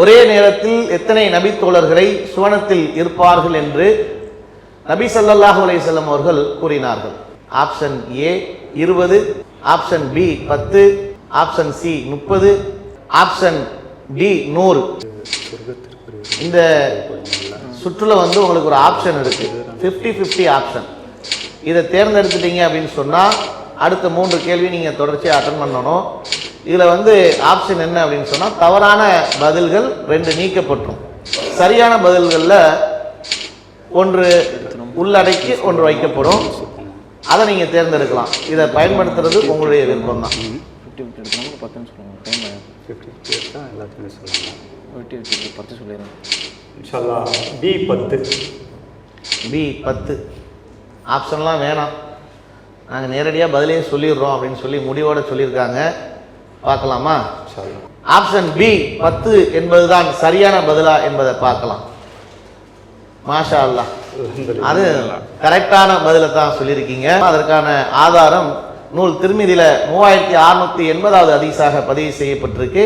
ஒரே நேரத்தில் எத்தனை நபித்தோழர்களை சுவனத்தில் இருப்பார்கள் என்று நபி சல்லாஹூ அலையம் அவர்கள் கூறினார்கள். ஆப்ஷன் ஏ இருபது ஆப்ஷன் பி பத்து ஆப்ஷன் சி முப்பது ஆப்ஷன் டி நூறு. இந்த சுற்றுல வந்து உங்களுக்கு ஒரு ஆப்ஷன் இருக்கு. 50 50 ஆப்ஷன். இதை தேர்ந்தெடுத்துட்டீங்க அப்படின்னு சொன்னால் அடுத்த மூன்று கேள்வி நீங்கள் தொடர்ச்சியாக அட்டன் பண்ணணும். இதில் வந்து ஆப்ஷன் என்ன அப்படின்னு சொன்னால் தவறான பதில்கள் ரெண்டு நீக்கப்பட்டுரும். சரியான பதில்களில் ஒன்று உள்ளடக்கி ஒன்று வைக்கப்படும். அதை நீங்கள் தேர்ந்தெடுக்கலாம். இதை பயன்படுத்துறது உங்களுடைய விருப்பம் தான். ஃபிஃப்டி ஃபிஃப்டி எடுக்கணும். பத்துன்னு சொல்லுங்கள் டைம் ஃபிஃப்டி ஃபிஃப்டி எடுத்தால் எல்லாத்தையுமே சொல்லலாம். ஃபிஃப்டி ஃபிஃப்டி பத்து சொல்லிடுறேன். இன்ஷால்லா பி பத்து. பி பத்து. ஆப்ஷன்லாம் வேணாம். நாங்கள் நேரடியாக பதிலே சொல்லிடுறோம் அப்படின்னு சொல்லி முடிவோட சொல்லியிருக்காங்க. பார்க்கலாமா? ஆப்ஷன் பி பத்து என்பதுதான் சரியான பதிலா என்பதை பார்க்கலாம். மாஷா அல்லாஹ் அது கரெக்டான பதிலை தான் சொல்லியிருக்கீங்க. அதற்கான ஆதாரம் நூல் திருமதியில மூவாயிரத்தி அறுநூத்தி எண்பதாவது அதிசாக பதிவு செய்யப்பட்டிருக்கு.